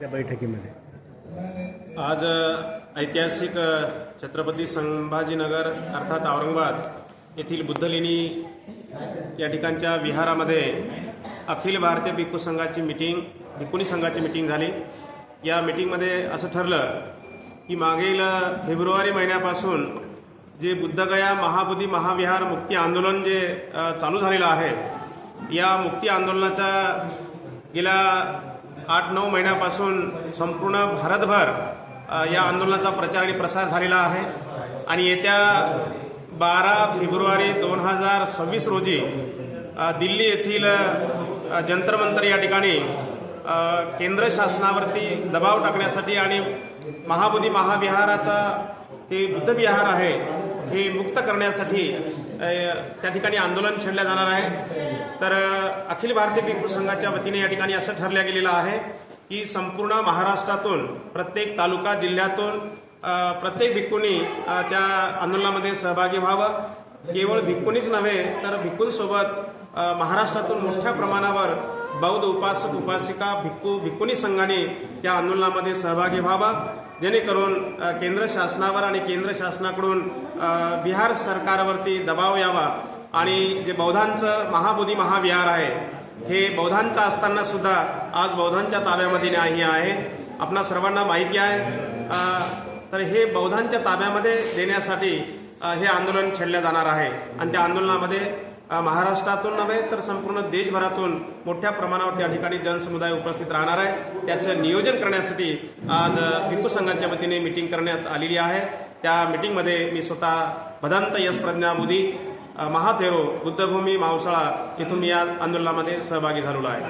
त्या बैठकीमध्ये? आज ऐतिहासिक छत्रपती संभाजीनगर अर्थात औरंगाबाद येथील बुद्धलेणी या ठिकाणच्या विहारामध्ये अखिल भारतीय भिक्खू संघाची मिटिंग भिक्खुनी संघाची मिटिंग झाली. या मिटिंगमध्ये असं ठरलं की मागील फेब्रुवारी महिन्यापासून जे बुद्धगया महाबुद्धी महाविहार मुक्ती आंदोलन जे चालू झालेलं आहे या मुक्ती आंदोलनाचा गेल्या आठ नऊ महिन्यापासून संपूर्ण भारतभर या आंदोलनाचा प्रचार आणि प्रसार झालेला आहे. आणि येत्या बारा फेब्रुवारी दोन हजार सव्वीस रोजी दिल्ली येथील जंतरमंतर या ठिकाणी केंद्र शासनावरती दबाव टाकण्यासाठी आणि महाबोधी महाविहाराचा हे बुद्धविहार आहे हे मुक्त करण्यासाठी त्या ठिकाणी आंदोलन छेडलं जाणार आहे. तर अखिल भारतीय पिंपू संघाच्या वतीने या ठिकाणी असं ठरलं गेलेलं आहे की संपूर्ण महाराष्ट्रातून प्रत्येक तालुका जिल्ह्यातून प्रत्येक भिक्कूंनी त्या आंदोलनामध्ये सहभागी व्हावं. केवळ भिक्कुनीच नव्हे तर भिक्कूंसोबत महाराष्ट्रातून मोठ्या प्रमाणावर बौद्ध उपासक उपासिका भिक्कू भिक्कुनी संघाने त्या आंदोलनामध्ये सहभागी व्हावा. जेणेकरून केंद्र शासनावर आणि केंद्र शासनाकडून बिहार सरकारवरती दबाव यावा आणि जे बौद्धांचं महाबोधी महाविहार आहे हे बौद्धांचं असताना सुद्धा आज बौद्धांच्या ताब्यामध्ये नाही आहे. आपणा सर्वांना माहिती आहे तर हे बौद्धांच्या ताब्यामध्ये देण्यासाठी हे आंदोलन छेडलं जाणार आहे. आणि त्या आंदोलनामध्ये महाराष्ट्रातून नव्हे तर संपूर्ण देशभरातून मोठ्या प्रमाणावर त्या ठिकाणी जनसमुदाय उपस्थित राहणार आहे. त्याचं नियोजन करण्यासाठी आज भिक्खू संघाच्या वतीने मिटिंग करण्यात आलेली आहे. त्या मिटिंगमध्ये मी स्वतः भदंत यश प्रज्ञा मोदी महाथेरो बुद्धभूमी मावसाळा येथून या आंदोलनामध्ये सहभागी झालेलो आहे.